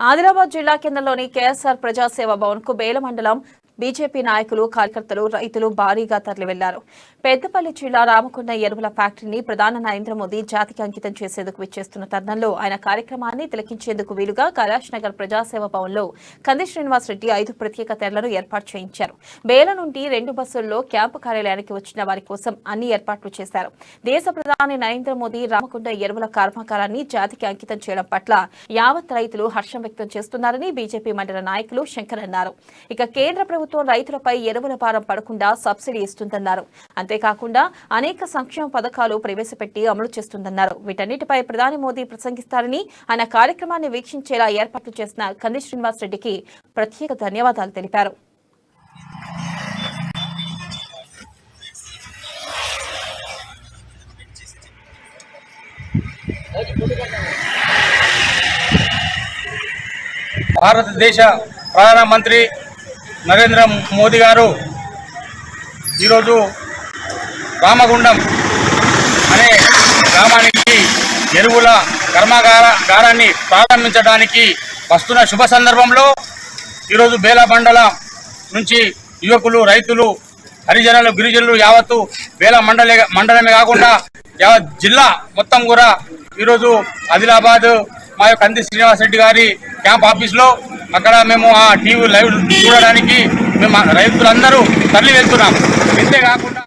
ఆదిలాబాద్ జిల్లా కేంద్రంలోని కేఎస్ఆర్ ప్రజాసేవ భవన్కు బేల మండలం బీజేపీ నాయకులు కార్యకర్తలు రైతులు భారీగా తరలి వెళ్ళారు పెద్దపల్లి జిల్లా రామకొండ ఎరువుల ఫ్యాక్టరీని ప్రధాని నరేంద్ర మోదీ జాతికి అంకితం చేసేందుకు విచ్చేస్తున్న తరుణంలో ఆయన కార్యక్రమాన్ని తిలకించేందుకు వీలుగా కైలాష్ నగర్ ప్రజాసేవ భవన్లో కంది శ్రీనివాస్ రెడ్డి ఐదు ప్రత్యేక తెరలను ఏర్పాటు చేయించారు. బేల నుండి రెండు బస్సుల్లో క్యాంపు కార్యాలయానికి వచ్చిన వారి కోసం అన్ని ఏర్పాట్లు చేశారు. దేశ ప్రధాని నరేంద్ర మోదీ రామకొండ ఎరువుల కర్మాగారాన్ని జాతికి అంకితం చేయడం పట్ల యావత్ రైతులు హర్షం వ్యక్తం చేస్తున్నారని బీజేపీ మండల నాయకులు శంకర్ అన్నారు. ఇక కేంద్ర ప్రభుత్వం రైతులపై ఎరువుల భారం పడకుండా సబ్సిడీ ఇస్తుందన్నారు. అంతేకాకుండా అనేక సంక్షేమ పథకాలు ప్రవేశపెట్టి అమలు చేస్తుందన్నారు. వీటన్నిటిపై ప్రధాని మోదీ ప్రసంగిస్తారని ఆయన కార్యక్రమాన్ని వీక్షించేలా ఏర్పాట్లు చేసిన కంది శ్రీనివాస్ రెడ్డికి ప్రత్యేక ధన్యవాదాలు తెలిపారు. భారతదేశ ప్రధానమంత్రి నరేంద్ర మోదీ గారు ఈరోజు రామగుండం అనే గ్రామానికి ఎరువుల కర్మాగార గారాన్ని ప్రారంభించడానికి వస్తున్న శుభ సందర్భంలో ఈరోజు బేల మండల నుంచి యువకులు రైతులు హరిజనులు గిరిజనులు యావత్తు బేల మండలే మండలమే కాకుండా యావత్ జిల్లా మొత్తం కూడా ఈరోజు ఆదిలాబాద్ మా యొక్క అంది శ్రీనివాసరెడ్డి గారి క్యాంప్ ఆఫీస్లో అక్కడ మేము ఆ టీవీ లైవ్ చూడడానికి మేము రైతులందరూ తరలి వెళ్తున్నాం ఇంతే కాకుండా